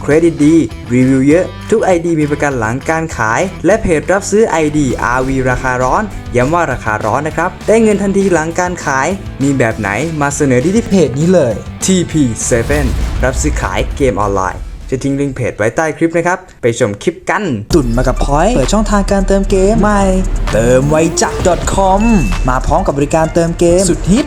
เครดิตดี รีวิวเยอะ ทุก ID มีประกันหลังการขาย และเพจรับซื้อ ID RV ราคาร้อน ย้ำว่าราคาร้อนนะครับ ได้เงินทันทีหลังการขาย มีแบบไหนมาเสนอที่ที่เพจนี้เลย TP7 รับซื้อขายเกมออนไลน์จะทิ้งลิงก์เพจไว้ใต้คลิปนะครับ ไปชมคลิปกัน ตุ่นมากับพอยต์เปิดช่องทางการเติมเกมใหม่ เติมไวจัก .com มาพร้อมกับบริการเติมเกมสุดฮิต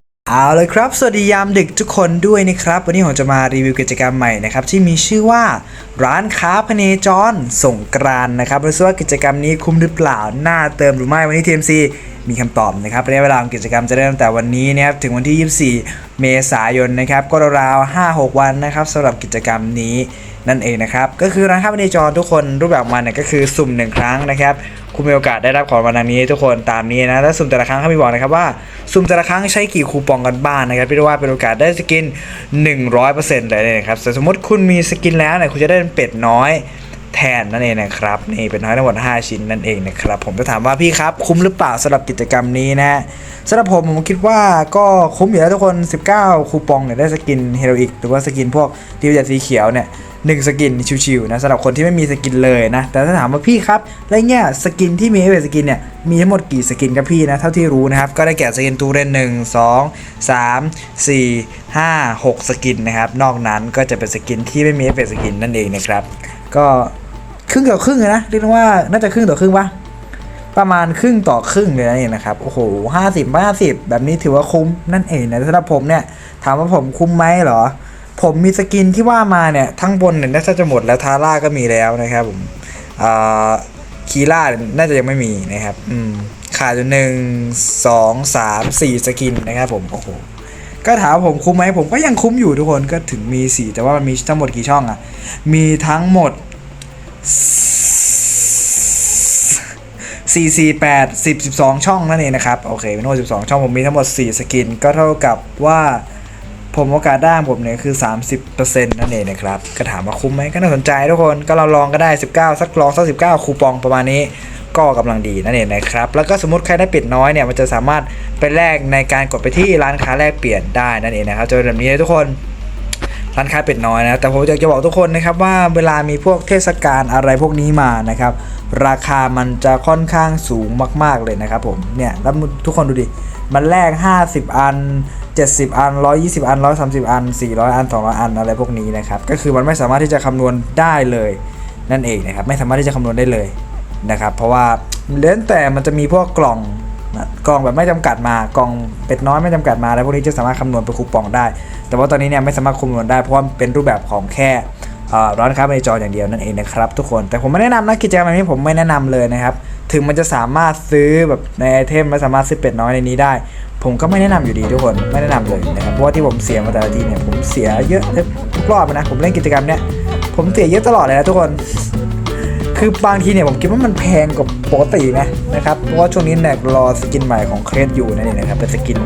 เอาเลยครับ สวัสดียามดึกทุกคนด้วยนะครับ วันนี้ผมจะมารีวิวกิจกรรมใหม่นะครับ ที่มีชื่อว่าร้านค้าพเนจรส่งกรานนะครับรู้สึกว่ากิจกรรมนี้คุ้มหรือเปล่า น่าเติมหรือไม่ วันนี้ TMC มีคำตอบนะครับระยะเวลาของกิจกรรมจะเริ่มตั้งแต่วันนี้นะครับถึงวันที่ 24 เมษายนนะครับก็ราวๆ5-6 วันนะครับสำหรับกิจกรรมนี้นั่นเองนะครับก็คือร้านค้าพเนจรทุกคนรูปแบบมันเนี่ยก็คือสุ่มหนึ่งครั้งนะครับคุณมีโอกาสได้รับของรางวัลอันนี้ทุกคนตามนี้นะแล้วสุ่มแต่ละครั้งเขามีบอกนะครับว่าสุ่มแต่ละครั้งใช้กี่คูปองกันบ้างนะครับพี่เรียกว่าเป็นโอกาสได้สกิน 100%เลยนะครับแต่สมมติคุณมีสกินแล้วเนี่ยคุณจะได้เป็นเป็ดน้อย แทนนั่นเองนะครับนี่เป็นน้อยทั้งหมด 5 ชิ้นนั่นเองนะครับผมจะถามว่าพี่ครับคุ้มหรือเปล่าสำหรับกิจกรรมนี้นะสำหรับผมผมคิดว่าก็คุ้มอยู่แล้วทุกคน 19 คูปองเนี่ยได้สกินเฮโรอีกหรือว่าสกินพวกที่เป็นสีเขียวเนี่ยหนึ่งสกินชิวๆนะสำหรับคนที่ไม่มีสกินเลยนะ แต่ถ้าถามว่าพี่ครับแล้วเนี่ยสกินที่มีเอเวสกินเนี่ยมีทั้งหมดกี่สกินครับพี่นะเท่าที่รู้นะครับ ก็ได้แก่สกินตูเรนหนึ่งสองสามสี่ห้าหกสกินนะครับ นอกนั้นก็จะเป็นสกินที่ไม่มีเอเวสกินนั่นเองนะครับ ก็ ครึ่งต่อครึ่งเลยนะเรียกได้ว่าน่าจะครึ่งต่อครึ่งปะประมาณครึ่งต่อครึ่งเลยนั่นเองนะครับโอ้โหห้าสิบห้าสิบแบบนี้ถือว่าคุ้มนั่นเองนะสำหรับผมเนี่ยถามว่าผมคุ้มไหมเหรอ ผมมีสกินที่ว่ามาเนี่ยทั้งบนเนี่ยน่าจะหมดแล้วทาร่าก็มีแล้วนะครับผมอ่าคีร่าน่าจะยังไม่มีนะครับอืมขาดอยู่หนึ่งสองสามสี่สกินนะครับผมโอ้โหก็ถามว่าผมคุ้มไหมผมก็ยังคุ้มอยู่ทุกคนก็ถึงมีสี่แต่ว่ามันมีทั้งหมดกี่ช่องอะมีทั้งหมด สี่สี่แปดสิบสิบสองช่องนั่นเองนะครับ โอเคเป็นทั้งหมดสิบสองช่องผมมีทั้งหมดสี่สกิน ก็เท่ากับว่าผมโอกาสได้ผมเนี่ยคือ 30%นั่นเองนะครับ ก็ถามว่าคุ้มไหมก็น่าสนใจทุกคนก็เราลองก็ได้ 19 สักลองสัก 19 คูปองประมาณนี้ก็กำลังดีนั่นเองนะครับ แล้วก็สมมติใครได้ปิดน้อยเนี่ยมันจะสามารถไปแลกในการกดไปที่ร้านค้าแลกเปลี่ยนได้นั่นเองนะครับจะเป็นแบบนี้เลยทุกคน ร้านค้าเป็ดน้อยนะแต่ผมอยากจะบอกทุกคนนะครับว่าเวลามีพวกเทศกาลอะไรพวกนี้มานะครับ ราคามันจะค่อนข้างสูงมาก ๆเลยนะครับผมเนี่ยแล้วทุกคนดูดิมันแลก50 อัน 70 อัน 120 อัน 130 อัน 400 อัน 200 อันอะไรพวกนี้นะครับ ก็คือมันไม่สามารถที่จะคำนวณได้เลยนั่นเองนะครับ ไม่สามารถที่จะคำนวณได้เลยนะครับ เพราะว่าเล่นแต่มันจะมีพวกกล่องกล่องแบบไม่จำกัดมากล่องเป็ดน้อยไม่จำกัดมา แล้วพวกนี้จะสามารถคำนวณเป็นคูปองได้ แต่ว่าตอนนี้เนี่ยไม่สามารถคำนวณได้เพราะว่าเป็นรูปแบบของแค่อ่อร้านค้าในจออย่างเดียวนั่นเองนะครับทุกคนแต่ผมไม่แนะนำนะกิจกรรมแบบนี้ผมไม่แนะนำเลยนะครับถึงมันจะสามารถซื้อแบบในไอเทมและสามารถซื้อเป็ดน้อยในนี้ได้ ผมก็ไม่แนะนำอยู่ดีทุกคนไม่แนะนำเลยนะครับเพราะว่าที่ผมเสียมาแต่ละทีเนี่ยผมเสียเยอะทุกรอบเลยนะผมเล่นกิจกรรมเนี่ยผมเสียเยอะตลอดเลยนะทุกคน คือบางทีเนี่ยผมคิดว่ามันแพงกว่าปกตินะนะครับ เพราะว่าช่วงนี้เนี่ยรอสกินใหม่ของเครดอยู่นั่นเองนะครับ เป็นสกิน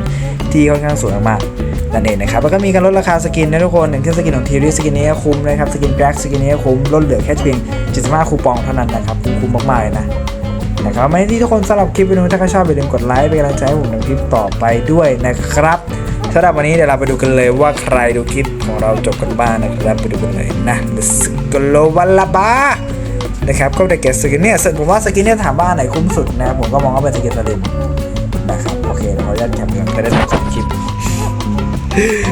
ที่ค่อนข้างสวยมากๆนั่นเองนะครับ แล้วก็มีการลดราคาสกินนะทุกคนอย่างเช่นสกินของทีรีสกินนี้คุ้มนะครับ สกินแบล็กสกินนี้คุ้ม ลดเหลือแค่เพียง 75 คูปองเท่านั้นนะครับคุ้มมากๆเลยนะนะครับไม่ที่ทุกคนสำหรับคลิปวิดีโอถ้าใครชอบอย่าลืมกดไลค์เป็นกำลังใจให้ผมในคลิปต่อไปด้วยนะครับสำหรับวันนี้เดี๋ยวเราไปดูกันเลยว่าใครดูคลิปของเราจบกันบ้างนะครับไปดูกันเลยนะสกโลวัลลาบา นะครับก็ได้แก่สกินเนี่ยผมว่าสกินเนี่ยถามว่าไหนคุ้มสุดนะครับผมก็มองว่าเป็นสกินสลิมนะครับโอเคเดี๋ยวขออนุญาตแคปก่อนเพื่อได้ทำสองคลิป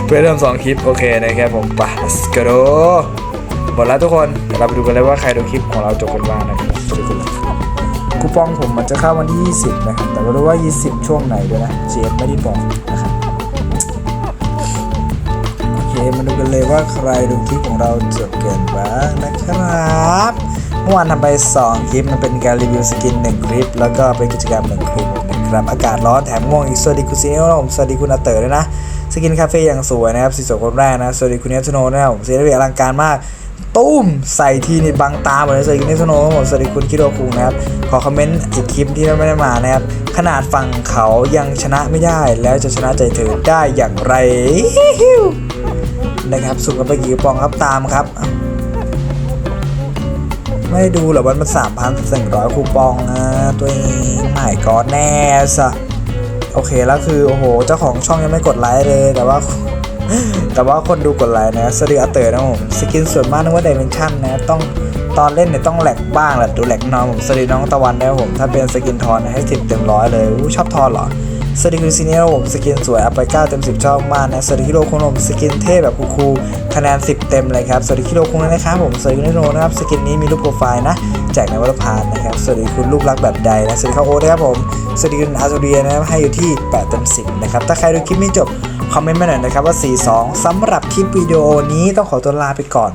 เพื่อเริ่มสองคลิปโอเคนะครับผมป let's go หมดแล้วทุกคนเราไปดูกันเลยว่าใครดูคลิปของเราจบกันบ้างนะครับไปดูกันคูปองผมมันจะเข้าวันที่ 20 นะครับ แต่ไม่รู้ว่า 20 ช่วงไหนด้วยนะเจฟไม่ได้บอกนะครับโอเคมาดูกันเลยว่าใครดูคลิปของเราจบกันบ้างนะครับ เมื่อวานทำไป 2 คลิปมันเป็นการรีวิวสกิน 1 คลิป แล้วก็เป็นกิจกรรม 1 คลิปนะครับอากาศร้อนแถมง่วงอีกสวัสดีคุณซีเนลผมสวัสดีคุณอาเตอร์ด้วยนะ สกินคาเฟ่อย่างสวยนะครับสีสวยคนแรกนะสวัสดีคุณเนสโนนะครับผมสีระเบียอลังการมากตุ้มใส่ทีนี่บังตาหมดเลยสวัสดีคุณเนสโนผมสวัสดีคุณคิโดคุงนะครับขอคอมเมนต์อีกคลิปที่ไม่ได้มานะครับขนาดฝั่งเขายังชนะไม่ได้แล้วจะชนะใจเธอได้อย่างไรนะครับสุ่มกันไปกี่ปองครับตามครับ ไม่ได้ดูหรอวันมันสามพันสี่ร้อยคูปองนะตัวเองไม่กอแน่สะโอเคแล้วคือโอ้โหเจ้าของช่องยังไม่กดไลค์เลยแต่ว่า แต่ว่าคนดูกดไลค์นะสวัสดีอาเตอร์นะผมสกินส่วนมากนึกว่าเดเมนชั่นนะต้องตอนเล่นเนี่ยต้องแหลกบ้างแหละดูแหลกน้อยผมสวัสดีน้องตะวันนะผมถ้าเป็นสกินทอนให้สิบเต็มร้อยเลยชอบทอนเหรอ สวัสดีคุณซีเนียร์ผมสกินสวยเอาไป9เต็ม 10 ชอบมากนะสวัสดีคิโลคุงผมสกินเท่แบบคูลๆคะแนน 10 เต็มเลยครับ สวัสดีคิโลคุงนะครับผมสวัสดีคุณนิโนนะครับสกินนี้มีรูปโปรไฟล์นะแจกในวัตพานนะครับสวัสดีคุณลูกรักแบบใดนะสวัสดีข้าโอ๊ตนะครับผมสวัสดีคุณอาร์โซเดียนะครับให้อยู่ที่ 8 เต็ม 10 นะครับถ้าใครดูคลิปนี้จบคอมเมนต์มาหน่อยนะครับว่า 42สำหรับคลิปวิดีโอนี้ต้องขอตัวลาไปก่อน